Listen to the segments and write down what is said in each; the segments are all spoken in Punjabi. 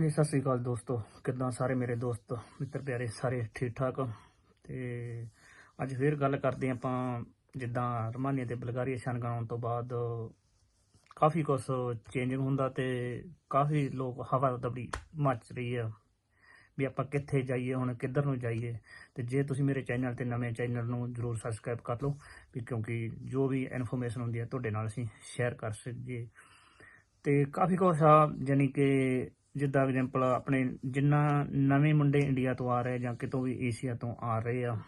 ਹਾਂਜੀ, ਸਤਿ ਸ੍ਰੀ ਅਕਾਲ ਦੋਸਤੋ। ਕਿੱਦਾਂ ਸਾਰੇ ਮੇਰੇ ਦੋਸਤ, ਮਿੱਤਰ ਪਿਆਰੇ, ਸਾਰੇ ਠੀਕ ਠਾਕ ਤੇ ਅੱਜ ਫੇਰ ਗੱਲ ਕਰਦੇ ਹਾਂ ਆਪਾਂ, ਜਿੱਦਾਂ ਰਮਾਨੀਆ ਤੇ ਬਲਗਾਰੀਆ ਸ਼ਨਗਨ ਆਉਣ ਤੋਂ ਬਾਅਦ ਕਾਫੀ ਕੁਝ ਚੇਂਜਿੰਗ ਹੁੰਦਾ ਤੇ ਕਾਫੀ ਲੋਕ ਹਵਾ ਦਬੜੀ ਮੱਚ ਰਹੀ ਆ ਵੀ ਆਪਾਂ ਕਿੱਥੇ ਜਾਈਏ, ਹੁਣ ਕਿੱਧਰ ਨੂੰ ਜਾਈਏ। ਤੇ ਜੇ ਤੁਸੀਂ ਮੇਰੇ ਚੈਨਲ ਤੇ ਨਵੇਂ ਚੈਨਲ ਨੂੰ ਜਰੂਰ ਸਬਸਕ੍ਰਾਈਬ ਕਰ ਲਓ, ਵੀ ਕਿਉਂਕਿ ਜੋ ਵੀ ਇਨਫੋਰਮੇਸ਼ਨ ਹੁੰਦੀ ਹੈ ਤੁਹਾਡੇ ਨਾਲ ਅਸੀਂ ਸ਼ੇਅਰ ਕਰ ਸਕੀਏ। ਤੇ ਕਾਫੀ ਕੁਛ ਆ ਯਾਨੀ ਕਿ ਜਿੱਦਾਂ ਐਗਜ਼ਾਮਪਲ ਆਪਣੇ ਜਿੰਨਾ ਨਵੇਂ ਮੁੰਡੇ ਇੰਡੀਆ ਤੋਂ ਆ ਰਹੇ ਜਾਂ ਕਿਤੋਂ ਵੀ ਏਸ਼ੀਆ ਤੋਂ ਆ ਰਹੇ ਆ,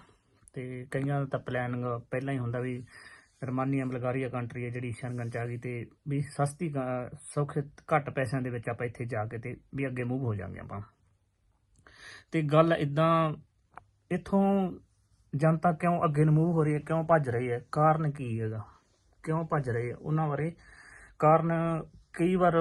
ਤੇ ਕਈਆਂ ਦਾ ਤਾਂ ਪਲੈਨਿੰਗ ਪਹਿਲਾਂ ਹੀ ਹੁੰਦਾ ਵੀ ਰਮਾਨੀਆ ਬਲਗਾਰੀਆ ਕੰਟਰੀ ਹੈ ਜਿਹੜੀ ਸ਼ਨਗਨ ਚ ਆ ਗਈ ਤੇ ਵੀ ਸਸਤੀ ਕ- ਸੌਖੇ ਘੱਟ ਪੈਸਿਆਂ ਦੇ ਵਿੱਚ ਆਪਾਂ ਇੱਥੇ ਜਾ ਕੇ ਤੇ ਵੀ ਅੱਗੇ ਮੂਵ ਹੋ ਜਾਾਂਗੇ ਆਪਾਂ। ਤੇ ਗੱਲ ਇਦਾਂ ਇਥੋਂ ਜਨਤਾ ਕਿਉਂ ਅੱਗੇ ਨੂੰ ਮੂਵ ਹੋ ਰਹੀ ਹੈ, ਕਿਉਂ ਭੱਜ ਰਹੀ ਹੈ, ਕਾਰਨ ਕੀ ਹੈਗਾ? ਕਿਉਂ ਭੱਜ ਰਹੇ ਆ? ਉਹਨਾਂ ਬਾਰੇ ਕਾਰਨ ਕਈ ਵਾਰ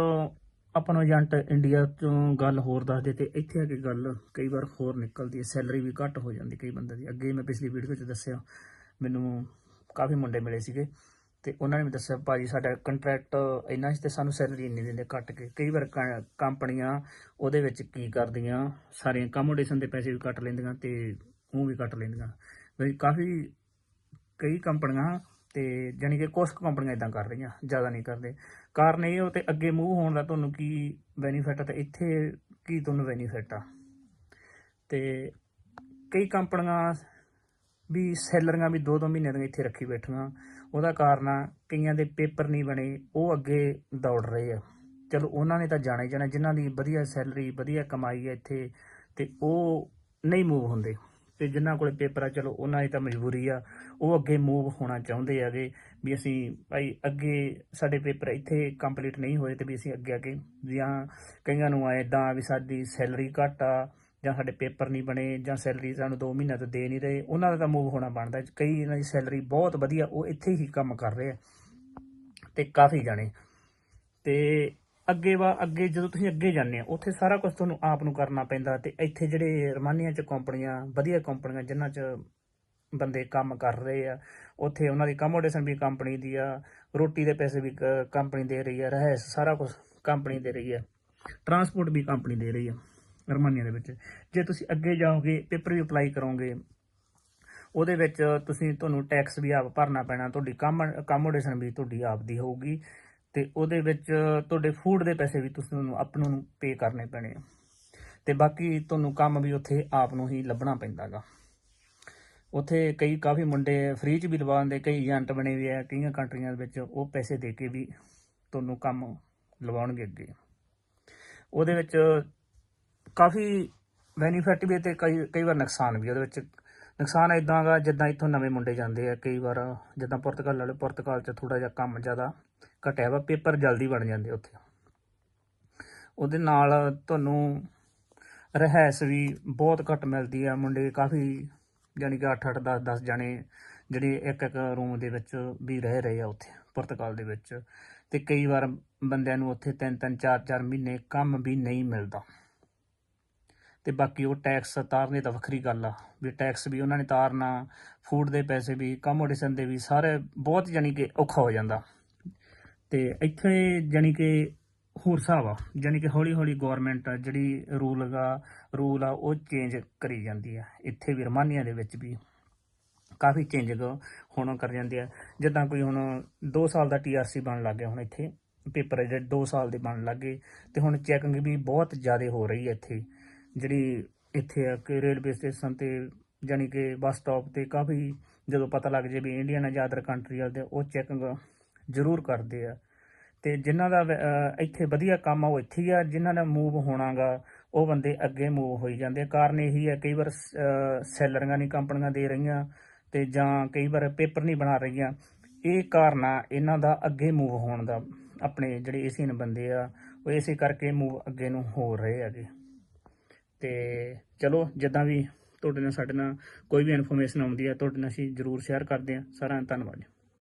ਆਪਾਂ ਨੂੰ ਏਜੰਟ ਇੰਡੀਆ ਤੋਂ ਗੱਲ ਹੋਰ ਦੱਸਦੇ ਤੇ ਇੱਥੇ ਆ ਕੇ ਗੱਲ ਕਈ ਵਾਰ ਹੋਰ ਨਿਕਲਦੀ ਹੈ। ਸੈਲਰੀ ਵੀ ਘੱਟ ਹੋ ਜਾਂਦੀ ਕਈ ਬੰਦੇ ਦੀ। ਅੱਗੇ ਮੈਂ ਪਿਛਲੀ ਵੀਡੀਓ 'ਚ ਦੱਸਿਆ, ਮੈਨੂੰ ਕਾਫੀ ਮੁੰਡੇ ਮਿਲੇ ਸੀਗੇ ਤੇ ਉਹਨਾਂ ਨੇ ਵੀ ਦੱਸਿਆ, ਭਾਜੀ, ਸਾਡਾ ਕੰਟਰੈਕਟ ਇੰਨਾ ਸੀ ਤੇ ਸਾਨੂੰ ਸੈਲਰੀ ਇੰਨੀ ਦਿੰਦੇ ਕੱਟ ਕੇ। ਕਈ ਵਾਰ ਕ- ਕੰਪਨੀਆਂ ਉਹਦੇ ਵਿੱਚ ਕੀ ਕਰਦੀਆਂ, ਸਾਰੀਆਂ ਅਕਮੋਡੇਸ਼ਨ ਦੇ ਪੈਸੇ ਵੀ ਕੱਟ ਲੈਂਦੀਆਂ ਤੇ ਉਹ ਵੀ ਕੱਟ ਲੈਂਦੀਆਂ। ਵੀ ਕਾਫੀ ਕਈ ਕੰਪਨੀਆਂ ਤੇ ਜਾਣੀ ਕਿ ਕੁਝ ਕੁ ਕੰਪਨੀਆਂ ਇਦਾਂ ਕਰ ਰਹੀਆਂ, ਜ਼ਿਆਦਾ ਨਹੀਂ ਕਰਦੇ। ਕਾਰਨ ਇਹ ਹੋ ਤੇ ਅੱਗੇ ਮੂਵ ਹੋਣ ਦਾ ਤੁਹਾਨੂੰ ਕੀ ਬੈਨੀਫਿਟ ਆ ਤੇ ਇੱਥੇ ਕੀ ਤੁਹਾਨੂੰ ਬੈਨੀਫਿਟ ਆ? ਤੇ ਕਈ ਕੰਪਨੀਆਂ ਵੀ ਸੈਲਰੀਆਂ ਵੀ 2-2 ਮਹੀਨੇ ਦੀਆਂ ਇੱਥੇ ਰੱਖੀ ਬੈਠੀਆਂ। ਉਹਦਾ ਕਾਰਨ ਆ, ਕਈਆਂ ਦੇ ਪੇਪਰ ਨਹੀਂ ਬਣੇ, ਉਹ ਅੱਗੇ ਦੌੜ ਰਹੇ ਆ। ਚਲੋ ਉਹਨਾਂ ਨੇ ਤਾਂ ਜਾਣਾ ਹੀ ਜਾਣਾ, ਜਿਨ੍ਹਾਂ ਦੀ ਵਧੀਆ ਸੈਲਰੀ, ਵਧੀਆ ਕਮਾਈ ਹੈ ਇੱਥੇ, ਤੇ ਉਹ ਨਹੀਂ ਮੂਵ ਹੁੰਦੇ। ਤੇ ਜਿਨ੍ਹਾਂ ਕੋਲੇ ਪੇਪਰ ਆ, ਚਲੋ ਉਹਨਾਂ ਦੀ ਤਾਂ ਮਜਬੂਰੀ ਆ। ਉਹ ਅੱਗੇ ਮੂਵ ਹੋਣਾ ਚਾਹੁੰਦੇ ਹੈਗੇ ਵੀ ਅਸੀਂ ਭਾਈ ਅੱਗੇ ਸਾਡੇ ਪੇਪਰ ਇੱਥੇ ਕੰਪਲੀਟ ਨਹੀਂ ਹੋਏ ਤੇ ਵੀ ਅਸੀਂ ਅੱਗੇ ਅੱਗੇ ਜਾਂ ਕਈਆਂ ਨੂੰ ਆਏ ਇਦਾਂ ਵੀ ਸਾਡੀ ਸੈਲਰੀ ਘੱਟ ਆ ਜਾਂ ਸਾਡੇ ਪੇਪਰ ਨਹੀਂ ਬਣੇ ਜਾਂ ਸੈਲਰੀ ਸਾਨੂੰ 2 ਮਹੀਨਿਆਂ ਤੋਂ ਦੇ ਨਹੀਂ ਰਹੇ, ਉਹਨਾਂ ਦਾ ਤਾਂ ਮੂਵ ਹੋਣਾ ਬਣਦਾ। ਕਈ ਇਹਨਾਂ ਦੀ ਸੈਲਰੀ ਬਹੁਤ ਵਧੀਆ, ਉਹ ਇੱਥੇ ਹੀ ਕੰਮ ਕਰ ਰਹੇ ਆ ਤੇ ਕਾਫੀ ਜਾਣੇ। ਤੇ ਅੱਗੇ ਵਾ, ਅੱਗੇ ਜਦੋਂ ਤੁਸੀਂ ਅੱਗੇ ਜਾਂਦੇ ਆ, ਉੱਥੇ ਸਾਰਾ ਕੁਝ ਤੁਹਾਨੂੰ ਆਪ ਨੂੰ ਕਰਨਾ ਪੈਂਦਾ ਤੇ ਇੱਥੇ ਜਿਹੜੇ ਰਮਾਨੀਆਂ ਚ ਕੰਪਨੀਆਂ, ਵਧੀਆ ਕੰਪਨੀਆਂ ਜਿਨ੍ਹਾਂ ਚ ਬੰਦੇ ਕੰਮ ਕਰ ਰਹੇ ਆ, ਉੱਥੇ ਉਹਨਾਂ ਦੀ ਅਕਮੋਡੇਸ਼ਨ ਵੀ ਕੰਪਨੀ ਦੀ ਆ, ਰੋਟੀ ਦੇ ਪੈਸੇ ਵੀ ਕੰਪਨੀ ਦੇ ਰਹੀ ਆ, ਰਹਿਸ ਸਾਰਾ ਕੁਝ ਕੰਪਨੀ ਦੇ ਰਹੀ ਆ ਟਰਾਂਸਪੋਰਟ ਵੀ ਕੰਪਨੀ ਦੇ ਰਹੀ ਆ, ਰਮਾਨੀਆ ਦੇ ਵਿੱਚ। ਜੇ ਤੁਸੀਂ ਅੱਗੇ ਜਾਓਗੇ ਪੇਪਰ ਵੀ ਅਪਲਾਈ ਕਰੋਗੇ, ਉਹਦੇ ਵਿੱਚ ਤੁਸੀਂ ਤੁਹਾਨੂੰ ਟੈਕਸ ਵੀ ਆਪ ਭਰਨਾ ਪੈਣਾ, ਤੁਹਾਡੀ ਕੰਮ ਅਕਮੋਡੇਸ਼ਨ ਵੀ ਤੁਹਾਡੀ ਆਪ ਦੀ ਹੋਊਗੀ। ਤੇ ਉਹਦੇ ਵਿੱਚ ਤੁਹਾਡੇ ਫੂਡ ਦੇ ਪੈਸੇ ਵੀ ਤੁਸੀਂ ਤੁਹਾਨੂੰ ਆਪ ਨੂੰ ਪੇ ਕਰਨੇ ਪੈਣੇ ਆ। ਤੇ ਬਾਕੀ ਤੁਹਾਨੂੰ ਕੰਮ ਵੀ ਉੱਥੇ ਆਪ ਨੂੰ ਹੀ ਲੱਭਣਾ ਪੈਂਦਾਗਾ। ਉੱਥੇ ਕਈ ਕਾਫੀ ਮੁੰਡੇ ਫ੍ਰੀ ਚ ਵੀ ਲਵਾ ਦਿੰਦੇ, ਕਈ ਏਜੰਟ ਬਣੇ ਵੀ ਆ, ਕਈਆਂ ਕੰਟਰੀਆਂ ਦੇ ਵਿੱਚ ਉਹ ਪੈਸੇ ਦੇ ਕੇ ਵੀ ਤੁਹਾਨੂੰ ਕੰਮ ਲਵਾਉਣਗੇ ਅੱਗੇ। ਉਹਦੇ ਵਿੱਚ ਕਾਫੀ ਬੈਨੀਫਿਟ ਵੀ ਹੈ ਤੇ ਕਈ ਕਈ ਵਾਰ ਨੁਕਸਾਨ ਵੀ ਉਹਦੇ ਵਿੱਚ ਨੁਕਸਾਨ ਇਦਾਂ ਦਾ ਜਿੱਦਾਂ ਇੱਥੋਂ ਨਵੇਂ ਮੁੰਡੇ ਜਾਂਦੇ ਆ, ਕਈ ਵਾਰ ਜਿੱਦਾਂ ਪੁਰਤਗਾਲ ਵਾਲੇ, ਪੁਰਤਗਾਲ 'ਚ ਥੋੜਾ ਜਿਹਾ ਕੰਮ ਜ਼ਿਆਦਾ ਘਟਿਆ ਵਾ, ਪੇਪਰ ਜਲਦੀ ਬਣ ਜਾਂਦੇ ਉੱਥੇ। ਉਹਦੇ ਨਾਲ ਤੁਹਾਨੂੰ ਰਹਿਸ ਵੀ ਬਹੁਤ ਘੱਟ ਮਿਲਦੀ ਆ, ਮੁੰਡੇ ਕਾਫੀ ਯਾਨੀ ਕਿ 8 8 10 10 ਜਾਣੇ ਜਿਹੜੇ ਇੱਕ ਇੱਕ ਰੂਮ ਦੇ ਵਿੱਚ ਵੀ ਰਹਿ ਰਹੇ ਆ ਉੱਥੇ, ਪੁਰਤਗਾਲ ਦੇ ਵਿੱਚ। ਤੇ ਕਈ ਵਾਰ ਬੰਦਿਆਂ ਨੂੰ ਉੱਥੇ 3 3 4 4 ਮਹੀਨੇ ਕੰਮ ਵੀ ਨਹੀਂ ਮਿਲਦਾ। ਤੇ ਬਾਕੀ ਉਹ ਟੈਕਸ ਤਾਰਨੇ ਤਾਂ ਵੱਖਰੀ ਗੱਲ ਆ, ਵੀ ਟੈਕਸ ਵੀ ਉਹਨਾਂ ਨੇ ਤਾਰਨਾ ਫੂਡ ਦੇ ਪੈਸੇ ਵੀ ਕਮੋਡੇਸ਼ਨ ਦੇ ਵੀ, ਸਾਰੇ ਬਹੁਤ ਯਾਨੀ ਕਿ ਔਖਾ ਹੋ ਜਾਂਦਾ। ਤੇ ਇੱਥੇ ਯਾਨੀ ਕਿ ਹੋਰ ਹਿਸਾਬ ਆ ਯਾਨੀ ਕਿ ਹੌਲੀ ਹੌਲੀ ਗਵਰਨਮੈਂਟ ਜਿਹੜੀ ਰੂਲ ਦਾ ਰੂਲ ਆ, ਉਹ ਚੇਂਜ ਕਰੀ ਜਾਂਦੀ ਆ। ਇੱਥੇ ਵੀ ਰਮਾਨੀਆਂ ਦੇ ਵਿੱਚ ਵੀ ਕਾਫੀ ਚੇਂਜਿੰਗ ਹੋਣਾ ਕਰ ਜਾਂਦੇ ਆ। ਜਿੱਦਾਂ ਕੋਈ ਹੁਣ 2 ਸਾਲ ਦਾ ਟੀਆਰਸੀ ਬਣ ਲੱਗ ਗਿਆ ਹੁਣ ਇੱਥੇ, ਪੇਪਰ ਜਿਹੜੇ 2 ਸਾਲ ਦੇ ਬਣਨ ਲੱਗੇ ਤੇ ਹੁਣ ਚੈਕਿੰਗ ਵੀ ਬਹੁਤ ਜ਼ਿਆਦਾ ਹੋ ਰਹੀ ਹੈ ਇੱਥੇ। ਜਿਹੜੀ ਇੱਥੇ ਆ ਕਿ ਰੇਲਵੇ ਸਟੇਸ਼ਨ ਤੇ ਜਾਨੀ ਕਿ ਬੱਸ ਸਟਾਪ ਤੇ ਕਾਫੀ ਜਦੋਂ ਪਤਾ ਲੱਗ ਜੇ ਵੀ ਇੰਡੀਅਨ ਜਾਂ ਅਦਰ ਕੰਟਰੀ ਵਾਲੇ ਤੇ ਉਹ ਚੈਕਿੰਗ ਜ਼ਰੂਰ ਕਰਦੇ ਆ। ਤੇ ਜਿਨ੍ਹਾਂ ਦਾ ਇੱਥੇ ਵਧੀਆ ਕੰਮ ਆ, ਉਹ ਇੱਥੇ ਹੀ ਆ, ਜਿਨ੍ਹਾਂ ਦਾ ਮੂਵ ਹੋਣਾਗਾ, ਉਹ ਬੰਦੇ ਅੱਗੇ ਮੂਵ ਹੋਈ ਜਾਂਦੇ ਆ। ਕਾਰਨ ਇਹੀ ਹੈ ਕਈ ਵਾਰ ਸੈਲਰੀਆਂ ਨਹੀਂ ਕੰਪਨੀਆਂ ਦੇ ਰਹੀਆਂ ਤੇ ਜਾਂ ਕਈ ਵਾਰ ਪੇਪਰ ਨਹੀਂ ਬਣਾ ਰਹੀਆਂ। ਇਹ ਕਾਰਨ ਆ, ਇਹਨਾਂ ਦਾ ਅੱਗੇ ਮੂਵ ਹੋਣ ਦਾ, ਆਪਣੇ ਜਿਹੜੇ ਏਸੀਅਨ ਬੰਦੇ ਆ, ਉਹ ਇਸੇ ਕਰਕੇ ਮੂਵ ਅੱਗੇ ਨੂੰ ਹੋ ਰਹੇ ਹੈਗੇ। ਤੇ ਚਲੋ, ਜਿੱਦਾਂ ਵੀ ਤੁਹਾਡੇ ਨਾਲ ਸਾਡੇ ਨਾਲ ਕੋਈ ਵੀ ਇਨਫੋਰਮੇਸ਼ਨ ਆਉਂਦੀ ਹੈ, ਤੁਹਾਡੇ ਨਾਲ ਅਸੀਂ ਜ਼ਰੂਰ ਸ਼ੇਅਰ ਕਰਦੇ ਹਾਂ। ਸਾਰਿਆਂ ਦਾ ਧੰਨਵਾਦ